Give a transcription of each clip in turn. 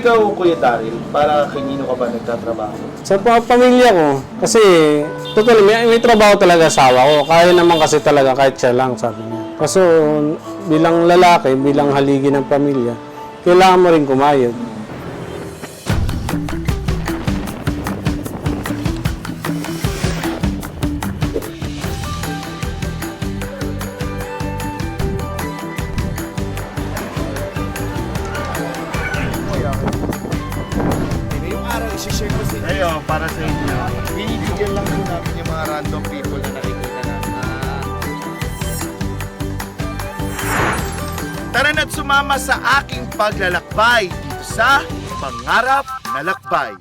ikaw, Kuya Daryl, para kanino ka ba nagtatrabaho? Sa pa- pamilya ko, kasi total, may, may trabaho talaga asawa ko. Kaya naman kasi talaga kahit siya lang, sabi niya. Kaso bilang lalaki, bilang haligi ng pamilya, kailangan mo rin kumayod. Isi-share ko sa inyo para sa inyo. Binibigyan lang po namin yung mga random people na nakikita natin. Tara na't sumama sa aking paglalakbay dito sa Pangarap na Lakbay.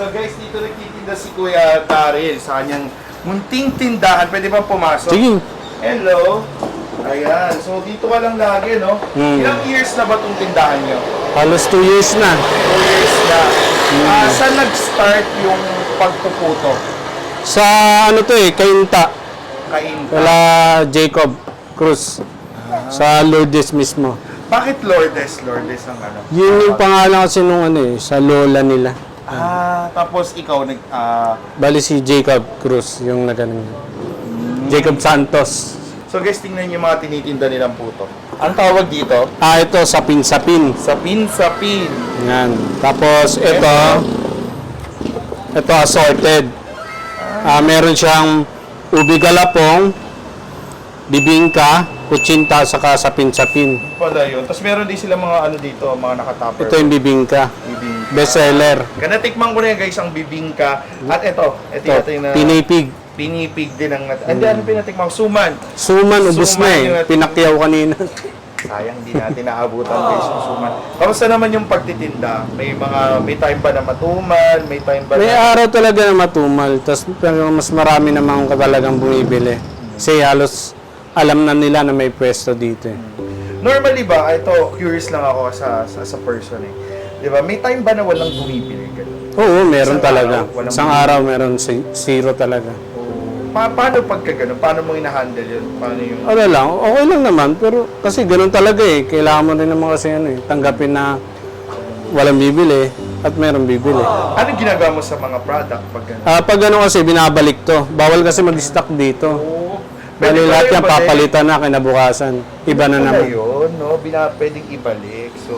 So guys, dito nagtitinda si Kuya Daryl sa kanyang munting tindahan. Pwede ba pumasok? Sige, Hello. Ayan. So dito ka lang lagi, no? Hmm. Ilang years na ba itong tindahan nyo? halos 2 years na. Two years na. Ah, saan nag-start yung pagpuputo? Sa ano to eh, Kainta, Kainta. wala Jacob Cruz. Sa Lourdes mismo. Bakit Lourdes? Lourdes ang ano? Yun yung pangalan kasi nung ano eh, sa lola nila. Ah, tapos ikaw nag ah, Bali si Jacob Cruz, yung nagano Jacob Santos. So guys, tingnan niyo yung mga tinitinda nilang puto. Ang tawag dito? Ah, ito, sapin-sapin. Sapin sapin. Yan. Tapos ito, ito assorted. Ah, meron siyang ubi galapong, bibingka, kutsinta, saka sapin-sapin. Pala yun. Tapos meron din sila mga ano dito, mga nakatupper. Ito yung bibingka. bibingka. Best seller. Kaya natikman ko na yan guys ang bibingka. At ito, ito, Ito, ito yung na, pinipig. Pinipig din ang nat... Hindi, ano pinatikman ko? Suman. Suman, ubus Suman na yung eh. natin- Pinakyaw kanina. Sayang di natin naabutan guys yung suman. Kamusta naman yung pagtitinda? May mga may time ba na matumal? May time ba May na araw talaga na matumal. Tapos pero mas marami namang talagang bumibili. Kasi halos alam na nila na may pwesto dito eh. Normally ba, ito curious lang ako sa sa, sa person eh. 'Di ba? May time ba na walang bumibili ganun? Oo, meron Isang talaga. araw, walang Isang bumibili. araw meron si- zero talaga. Pa paano pagka ganun? Paano mo ina-handle 'yun? Paano yung Ano lang, okay lang naman. Pero kasi ganun talaga eh. Kailangan mo rin naman kasi ano eh, tanggapin na walang bibili at meron bibili. Ano ginagawa mo sa mga product pag ganun? Ah, pag ano kasi, binabalik to. Bawal kasi mag-stock dito. Oo. Bali Pwede lahat pala yan ibalik. papalitan na kinabukasan. Iba na Wala naman. yun, no? Bina, pwedeng ibalik. So,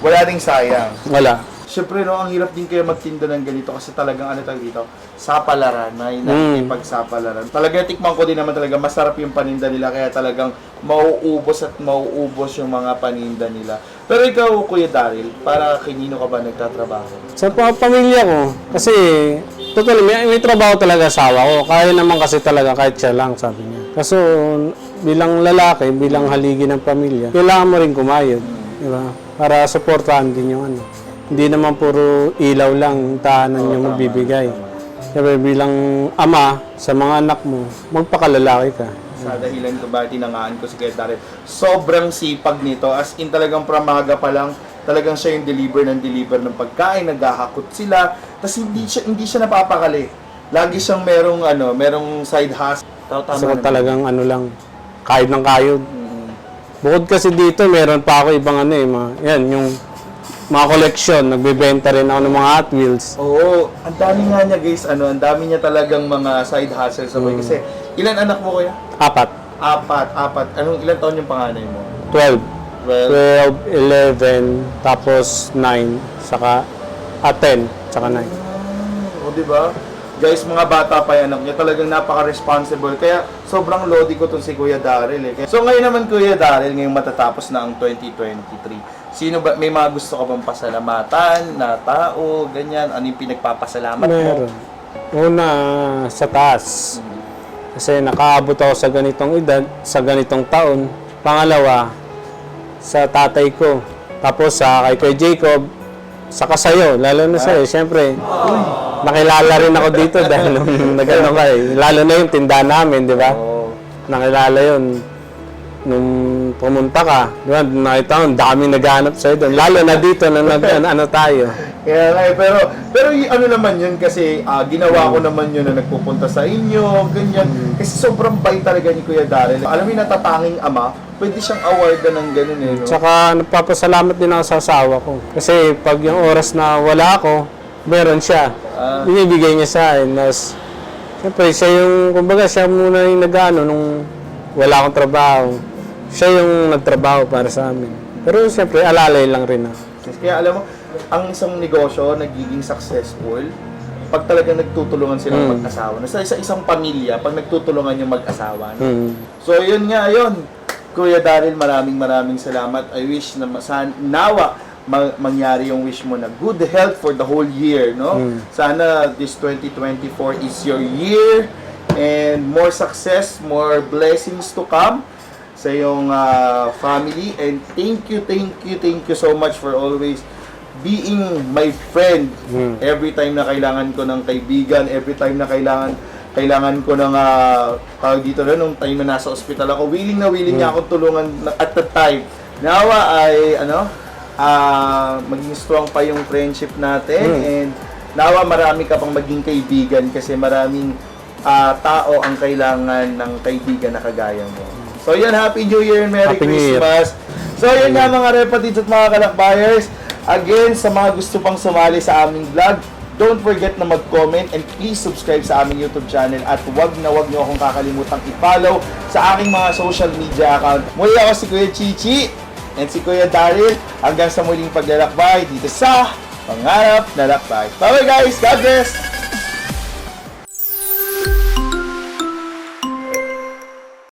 wala ding sayang. Wala. Siyempre, no, ang hirap din kaya magtinda ng ganito kasi talagang ano tawag dito, sapalaran, na Mm. pagsapalaran. Talaga tikman ko din naman talaga masarap yung paninda nila kaya talagang mauubos at mauubos yung mga paninda nila. Pero ikaw, Kuya Daryl, para kanino ka ba nagtatrabaho? Sa pa- pamilya ko, kasi total, may, may trabaho talaga asawa ko. Kaya naman kasi talaga kahit siya lang, sabi niya. Kaso bilang lalaki, bilang haligi ng pamilya, kailangan mo rin kumayod. Di ba? Para supportahan din yung ano. Hindi naman puro ilaw lang, tahanan yung magbibigay. Siyempre bilang ama sa mga anak mo, magpakalalaki ka. Sa dahilan ko ba tinangaan ko si Kuya. Sobrang sipag nito. As in talagang pramaga pa lang, talagang siya yung deliver ng deliver ng pagkain, naghahakot sila. Tapos hindi siya, hindi siya napapakali. Lagi siyang merong ano, merong side hustle. Tama Kasi talagang ano lang, kayod ng kayod. Bukod kasi dito, meron pa ako ibang ano eh, mga, yan, yung mga collection, nagbebenta rin ako ng mga Hot Wheels. Oo, ang dami nga niya guys, ano, ang dami niya talagang mga side hustle sa buhay. Kasi ilan anak mo kuya? Apat, Apat, apat. Anong ilan taon yung panganay mo? 12. Well, 12, 11, tapos 9, saka, ah, 10, saka 9. O, di ba? Guys, mga bata pa yan anak niya, talagang napaka-responsible. Kaya sobrang lodi ko tong si Kuya Daryl eh. So ngayon naman Kuya Daryl, ngayong matatapos na ang 2023. Sino ba, may mga gusto ka bang pasalamatan na tao, ganyan? Ano yung pinagpapasalamat mo? Meron. Una, sa taas. Kasi nakaabot ako sa ganitong edad, sa ganitong taon. Pangalawa, sa tatay ko. Tapos sa kay Kuya Jacob, saka sa'yo, lalo na sa'yo. Siyempre, nakilala rin ako dito dahil nung nagano ka eh. Lalo na yung tindahan namin, di ba? Oo. Nakilala yun. Nung pumunta ka, di ba? Nakita ko, ang dami naghanap sa'yo doon. Lalo na dito na nag, ano, ano tayo. Kaya eh, pero, pero y- ano naman yun kasi ah, ginawa ko naman yun na nagpupunta sa inyo, ganyan. Kasi sobrang bait talaga ni Kuya Daryl. Alam mo natatanging ama, pwede siyang awardan ng ganun eh. No? Tsaka nagpapasalamat din ako sa asawa ko. Kasi pag yung oras na wala ako, meron siya. Ah. Binibigay niya sa akin. Tapos, siyempre, siya yung, kumbaga, siya muna yung nag-ano nung wala akong trabaho. Siya yung nagtrabaho para sa amin. Pero siyempre, alalay lang rin ako. Kaya alam mo, ang isang negosyo nagiging successful pag talagang nagtutulungan silang mag-asawa. Sa isa isang pamilya, pag nagtutulungan yung mag-asawa. no? Hmm. So, yun nga, yun. Kuya Daryl, maraming maraming salamat. I wish na masan nawa ma- mangyari yung wish mo na good health for the whole year, no? Sana this 2024 is your year and more success, more blessings to come sa iyong ah, family. And thank you, thank you, thank you so much for always being my friend. Every time na kailangan ko ng kaibigan, every time na kailangan kailangan ko ng uh, tawag dito na nung time na nasa ospital ako, willing na willing niya akong tulungan at the time. Nawa ay ano, ah maging strong pa yung friendship natin. And nawa marami ka pang maging kaibigan kasi maraming ah, tao ang kailangan ng kaibigan na kagaya mo. So yan, Happy New Year and Merry Happy. Christmas! So yun nga mga repatids at mga kalakbayers, again sa mga gusto pang sumali sa aming vlog, don't forget na mag-comment and please subscribe sa aming YouTube channel at wag na wag nyo akong kakalimutang i-follow sa aking mga social media account. Muli ako si Kuya Chichi and si Kuya Daryl hanggang sa muling paglalakbay dito sa Pangarap na Lakbay. Bye guys! God bless!